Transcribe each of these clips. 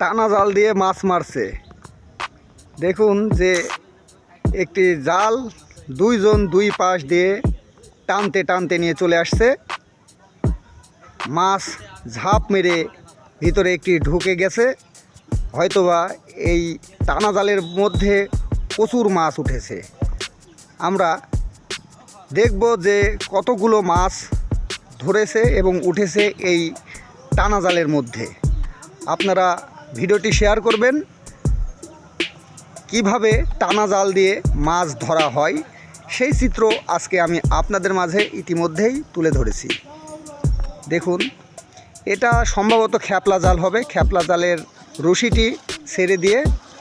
টানা জাল দিয়ে মাছ মারছে। দেখুন যে একটি জাল দুইজন দুই পাশ দিয়ে টানতে টানতে নিয়ে চলে আসছে। মাছ ঝাঁপ মেরে ভিতরে একটি ঢুকে গেছে। হয়তোবা এই টানা জালের মধ্যে প্রচুর মাছ উঠেছে। আমরা দেখব যে কতগুলো মাছ ধরেছে এবং উঠেছে এই টানা জালের মধ্যে। আপনারা ভিডিওটি শেয়ার করবেন। কীভাবে টানা জাল দিয়ে মাছ ধরা হয়, সেই চিত্র আজকে আমি আপনাদের মাঝে ইতিমধ্যেই তুলে ধরেছি। দেখুন, এটা সম্ভবত খ্যাপলা জাল হবে। খ্যাপলা জালের রশিটি ছেড়ে দিয়ে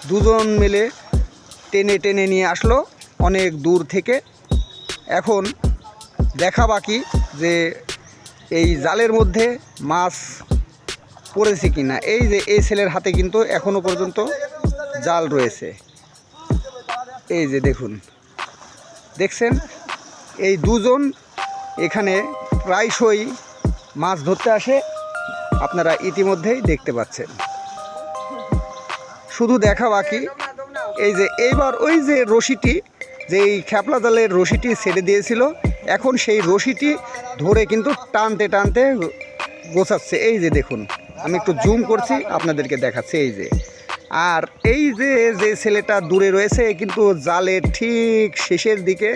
দুজন মিলে টেনে টেনে নিয়ে আসলো অনেক দূর থেকে। এখন দেখা বাকি যে এই জালের মধ্যে মাছ পড়েছে কি না এই যে এই ছেলের হাতে কিন্তু এখনও পর্যন্ত জাল রয়েছে। এই যে দেখুন। দেখছেন? এই দুজন এখানে প্রায়শই মাছ ধরতে আসে। আপনারা ইতিমধ্যেই দেখতে পাচ্ছেন। শুধু দেখা বাকি। এই যে এইবার ওই যে রশিটি, যে এই খ্যাপলা জালের রশিটি ছেড়ে দিয়েছিল, এখন সেই রশিটি ধরে কিন্তু টানতে টানতে গোছাচ্ছে। এই যে দেখুন। আমি একটু জুম করছি, আপনাদেরকে দেখাচ্ছি, এই যে। আর এই যে যে ছেলেটা দূরে রয়েছে কিন্তু জালের ঠিক শেষের দিকে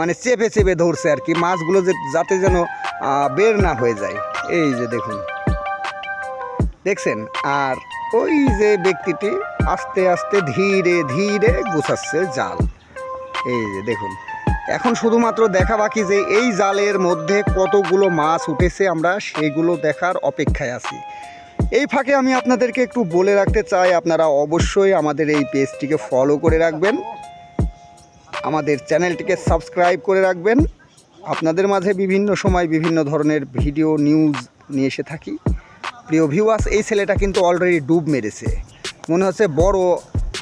মানে চেপে চেপে ধরছে আর কি, মাছগুলো যে যাতে যেন বের না হয়ে যায়। এই যে দেখুন। দেখছেন? আর ওই যে ব্যক্তিটি আস্তে আস্তে ধীরে ধীরে গুছাচ্ছে জাল। এই যে দেখুন। এখন শুধুমাত্র দেখা বাকি যে এই জালের মধ্যে কতগুলো মাছ উঠেছে আমরা সেগুলো দেখার অপেক্ষায় আছি। এই ফাঁকে আমি আপনাদেরকে একটু বলে রাখতে চাই, আপনারা অবশ্যই আমাদের এই পেজটিকে ফলো করে রাখবেন। আমাদের চ্যানেলটিকে সাবস্ক্রাইব করে রাখবেন। আপনাদের মাঝে বিভিন্ন সময় বিভিন্ন ধরনের ভিডিও নিউজ নিয়ে এসে থাকি। প্রিয় ভিউয়ার্স এই ছেলেটা কিন্তু অলরেডি ডুব মেরেছে। মনে হচ্ছে বড়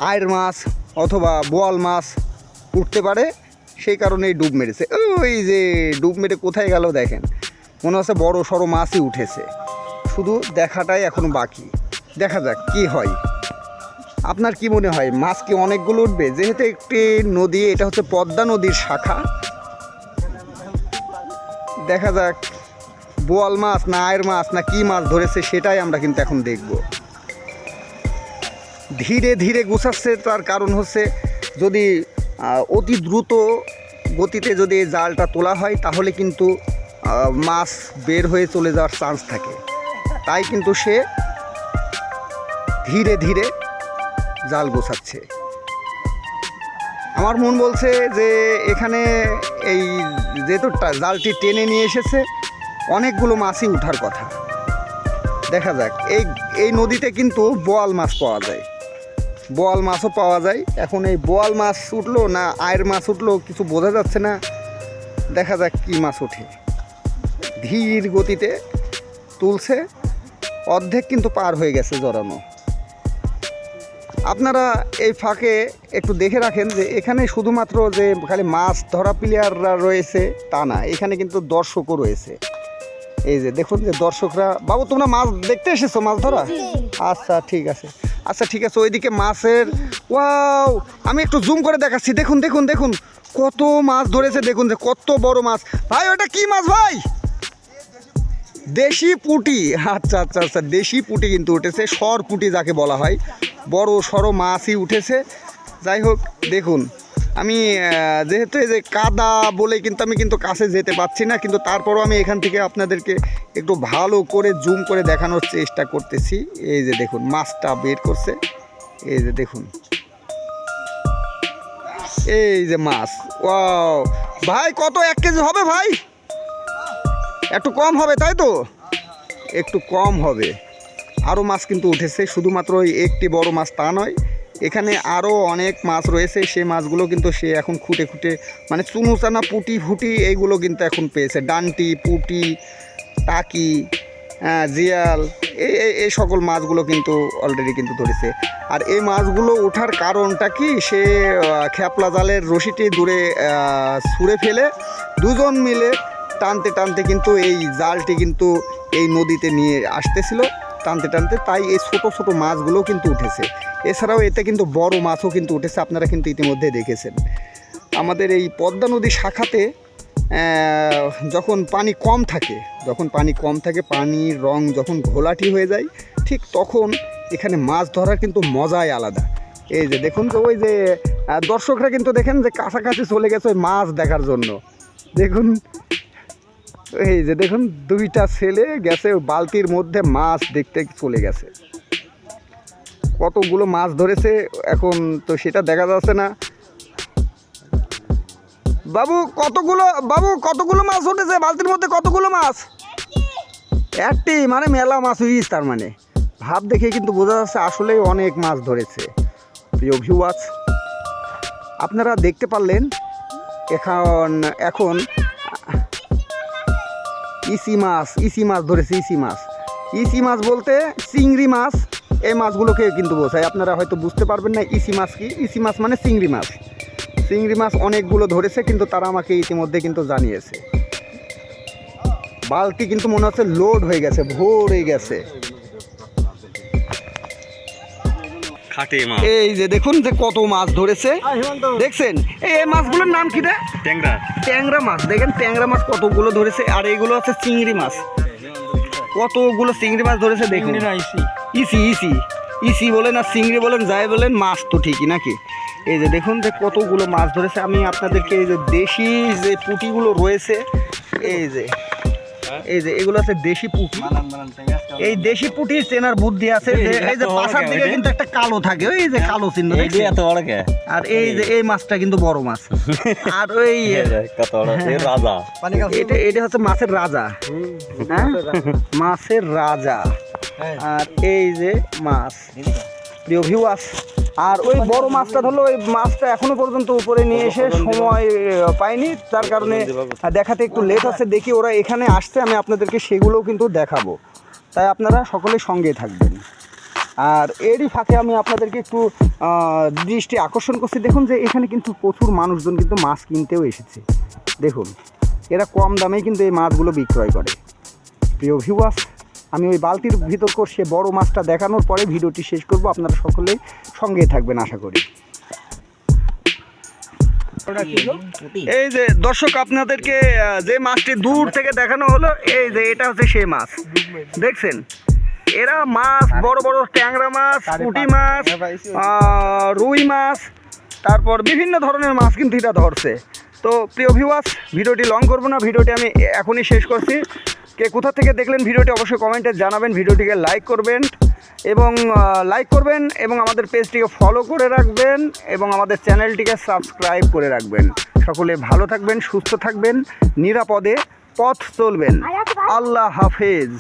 আয়ের মাছ অথবা বোয়াল মাছ উঠতে পারে। সেই কারণেই ডুব মেরেছে। ওই যে ডুব মেরে কোথায় গেল দেখেন। মনে হচ্ছে বড় সড়ো মাছই উঠেছে। শুধু দেখাটাই এখন বাকি। দেখা যাক কি হয়। আপনার কি মনে হয়, মাছ কি অনেকগুলো উঠবে? যেহেতু একটি নদী, এটা হচ্ছে পদ্মা নদীর শাখা। দেখা যাক, বোয়াল মাছ না আয়ের মাছ না কি মাছ ধরেছে সেটাই আমরা কিন্তু এখন দেখব। ধীরে ধীরে গুছাচ্ছে, তার কারণ হচ্ছে যদি অতি দ্রুত গতিতে যদি জালটা তোলা হয়, তাহলে কিন্তু মাছ বের হয়ে চলে যাওয়ার চান্স থাকে। তাই কিন্তু সে ধীরে ধীরে জাল গোছাচ্ছে। আমার মন বলছে যে, এখানে এই যেহেতু জালটি টেনে নিয়ে এসেছে, অনেকগুলো মাছই উঠার কথা। দেখা যাক, এই এই নদীতে কিন্তু বোয়াল মাছ পাওয়া যায়। বোয়াল মাছও পাওয়া যায়। এখন এই বোয়াল মাছ উঠল না আয়ের মাছ উঠল কিছু বোঝা যাচ্ছে না। দেখা যাক কী মাছ ওঠে। ধীর গতিতে তুলছে। অর্ধেক কিন্তু পার হয়ে গেছে জড়ানো। আপনারা এই ফাঁকে একটু দেখে রাখেন যে এখানে শুধুমাত্র যে খালি মাছ ধরা প্লেয়াররা রয়েছে তা না এখানে কিন্তু দর্শকও রয়েছে। এই যে দেখুন যে দর্শকরা বাবু তোমরা মাছ দেখতে এসেছ মাছ ধরা? আচ্ছা ঠিক আছে। আচ্ছা ঠিক আছে, ওইদিকে মাছের, ওয়াও, আমি একটু জুম করে দেখাচ্ছি। দেখুন দেখুন দেখুন, কত মাছ ধরেছে, দেখুন যে কত বড় মাছ। ভাই ওটা কি মাছ ভাই? দেশি পুটি। আচ্ছা আচ্ছা আচ্ছা দেশি পুটি কিন্তু উঠেছে, সর পুটি যাকে বলা হয়। বড় সরো মাছই উঠেছে। যাই হোক, দেখুন। আমি যেহেতু এই যে কাদা বলে কিন্তু আমি কিন্তু কাছে যেতে পারছি না, কিন্তু তারপরও আমি এখান থেকে আপনাদেরকে একটু ভালো করে জুম করে দেখানোর চেষ্টা করতেছি। এই যে দেখুন, মাছটা বের করছে। এই যে দেখুন। এই যে মাছ। ও ভাই, কত এক কেজি হবে ভাই? একটু কম হবে, তাই তো? একটু কম হবে। আরও মাছ কিন্তু উঠেছে, শুধুমাত্র ওই একটি বড় মাছ তা নয়। এখানে আরও অনেক মাছ রয়েছে সেই মাছগুলো কিন্তু সে এখন খুঁটে খুঁটে মানে চুনুচানা পুটি ফুটি এইগুলো কিন্তু এখন পেয়েছে। ডান্টি পুটি টাকি হ্যাঁ, জিয়াল এই এই- সকল মাছগুলো কিন্তু অলরেডি কিন্তু ধরেছে। আর এই মাছগুলো ওঠার কারণটা কি? সে আহ, খ্যাপলা জালের রশিটি দূরে ছুঁড়ে ফেলে দুজন মিলে টানতে টানতে কিন্তু এই জালটি কিন্তু এই নদীতে নিয়ে আসতেছিল টানতে টানতে তাই এই ছোট ছোট মাছগুলোও কিন্তু উঠেছে। এছাড়াও এতে কিন্তু বড় মাছও কিন্তু উঠেছে, আপনারা কিন্তু ইতিমধ্যে দেখেছেন। আমাদের এই পদ্মা নদী শাখাতে যখন পানি কম থাকে, যখন পানি কম থাকে, পানির রং যখন ঘোলাটি হয়ে যায়, ঠিক তখন এখানে মাছ ধরার কিন্তু মজাই আলাদা। এই যে দেখুন তো, ওই যে দর্শকরা কিন্তু দেখেন যে কাছাকাছি চলে গেছে ওই মাছ দেখার জন্য। দেখুন, এই যে দেখুন, দুইটা ছেলে গেছে, বালতির মধ্যে মাছ দেখতে চলে গেছে। কতগুলো মাছ ধরেছে এখন তো সেটা দেখা যাচ্ছে না। বাবু, কতগুলো বাবু, কতগুলো মাছ উঠেছে? বালতির মধ্যে কতগুলো মাছ? একটি মানে মেলা মাছ হইস তার মানে। ভাব দেখে কিন্তু বোঝা যাচ্ছে আসলেই অনেক মাছ ধরেছে। প্রিয় ভিউয়ার্স আপনারা দেখতে পারলেন, এখন এখন, ইসি মাছ ইসি মাছ ধরেছে, ইসি মাছ। ইসি মাছ বলতে চিংড়ি মাছ এই মাছগুলোকে কিন্তু বোঝায়। আপনারা হয়তো বুঝতে পারবেন না ইসি মাছ কি। ইসি মাছ মানে চিংড়ি মাছ। চিংড়ি মাছ অনেকগুলো ধরেছে কিন্তু তারা আমাকে ইতিমধ্যে কিন্তু জানিয়েছে। বালতি কিন্তু মনে হচ্ছে লোড হয়ে গেছে ভোর হয়ে গেছে। এই যে দেখুন যে কত মাছ ধরেছে। দেখছেন? এই এই মাছগুলোর নাম কি রে? ট্যাংরা। ট্যাংরা মাছ। দেখেন ট্যাংরা মাছ কতগুলো ধরেছে আর এইগুলো হচ্ছে চিংড়ি মাছ। কতগুলো চিংড়ি মাছ ধরেছে দেখুন। EC EC. ইসি বলেন আর চিংড়ি বলেন যাই বলেন মাছ তো ঠিকই নাকি? এই যে দেখুন যে কতগুলো মাছ ধরেছে। আমি আপনাদেরকে এই যে দেশি যে পুঁটিগুলো রয়েছে এই যে এই যে এগুলো আছে দেশি পুঁটি। এই দেশি পুঁটি চেনার বুদ্ধি আছে যে এই যে পাশার দিকে কিন্তু একটা কালো থাকে ওই যে কালো চিহ্ন দেখছেন? এত বড় আর এই যে এই মাছটা কিন্তু বড় মাছ। আর ওই কত বড়? এ রাজা। এটা এটা হচ্ছে মাছের রাজা। হ্যাঁ? মাছের রাজা। আর এই যে মাছ। প্রিয় ভিউয়ার্স আর ওই বড় মাছটা ধরলো ওই মাছটা এখনও পর্যন্ত উপরে নিয়ে এসে সময় পাইনি। তার কারণে দেখাতে একটু লেট আছে দেখি ওরা এখানে আসছে আমি আপনাদেরকে সেগুলোও কিন্তু দেখাবো। তাই আপনারা সকলে সঙ্গে থাকবেন। আর এরই ফাঁকে আমি আপনাদেরকে একটু দৃষ্টি আকর্ষণ করছি। দেখুন যে এখানে কিন্তু প্রচুর মানুষজন কিন্তু মাছ কিনতেও এসেছে। দেখুন এরা কম দামে কিন্তু এই মাছগুলো বিক্রয় করে। প্রিয় ভিউয়ার্স আমি ওই বালতির ভিতর করছে বড় মাছটা দেখানোর পরে ভিডিওটি শেষ করব। আপনারা সকলেই সঙ্গে থাকবেন, আশা করি। এই যে দর্শক, আপনাদেরকে যে মাছটি দূর থেকে দেখানো হলো, এই যে এটা হচ্ছে সেই মাছ। দেখছেন? এরা মাছ, বড় বড় ট্যাংরা মাছ, পুঁটি মাছ রুই মাছ, তারপর বিভিন্ন ধরনের মাছ কিন্তু এটা ধরছে। তো প্রিয় ভিউয়ার্স ভিডিওটি লং করব না, ভিডিওটি আমি এখনই শেষ করছি। কে কোথা থেকে দেখলেন ভিডিওটি অবশ্যই কমেন্টে জানাবেন ভিডিওটিকে লাইক করবেন এবং লাইক করবেন এবং আমাদের পেজটিকে ফলো করে রাখবেন এবং আমাদের চ্যানেলটিকে সাবস্ক্রাইব করে রাখবেন। সকলে ভালো থাকবেন সুস্থ থাকবেন নিরাপদে পথ চলবেন। আল্লাহ হাফেজ।